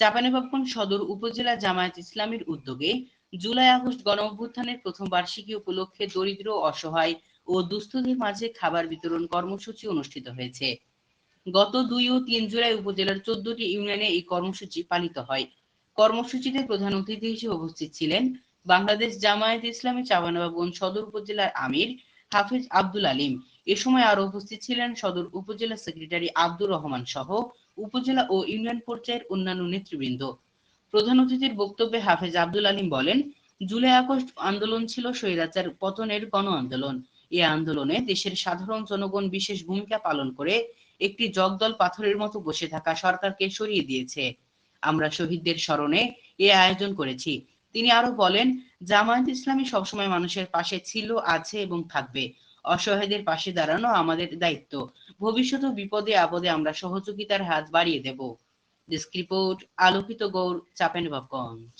চাঁপাইনবাবগঞ্জ সদর উপজেলা জামায়াত ইসলামীর উদ্যোগে জুলাই আগস্ট গণ অভ্যুত্থানের প্রথম বার্ষিকী উপলক্ষে দরিদ্র, অসহায় ও দুস্থদের মাঝে খাবার বিতরণ কর্মসূচি অনুষ্ঠিত হয়েছে। গত দুই ও তিন জুলাই উপজেলার চোদ্দটি ইউনিয়নে এই কর্মসূচি পালিত হয়। কর্মসূচিতে প্রধান অতিথি হিসেবে উপস্থিত ছিলেন বাংলাদেশ জামায়াত ইসলামী চাঁপাইনবাবগঞ্জ সদর উপজেলার আমির হাফিজ আব্দুল আলিম। এ সময় আরও উপস্থিত ছিলেন সদর উপজেলা সেক্রেটারি আব্দুর রহমান সহ উপজেলা ও ইউনিয়ন পর্যায়ের অন্যান্য নেতৃবৃন্দ। প্রধান অতিথির বক্তব্যে হাফেজ আব্দুল আলিম বলেন, জুলাই আগস্ট আন্দোলন ছিল স্বৈরাচার পতনের গণ আন্দোলন। এই আন্দোলনে দেশের সাধারণ জনগণ বিশেষ ভূমিকা পালন করে একটি জগদল পাথরের মতো বসে থাকা সরকারকে সরিয়ে দিয়েছে। আমরা শহীদদের স্মরণে এ আয়োজন করেছি। তিনি আরও বলেন, জামায়াত ইসলামী সবসময় মানুষের পাশে ছিল, আছে এবং থাকবে। অসহায়দের পাশে দাঁড়ানো আমাদের দায়িত্ব। ভবিষ্যতে বিপদে আপদে আমরা সহযোগিতার হাত বাড়িয়ে দেব। ডেস্ক রিপোর্ট, আলোকিত গৌর চাপেনবাবগঞ্জ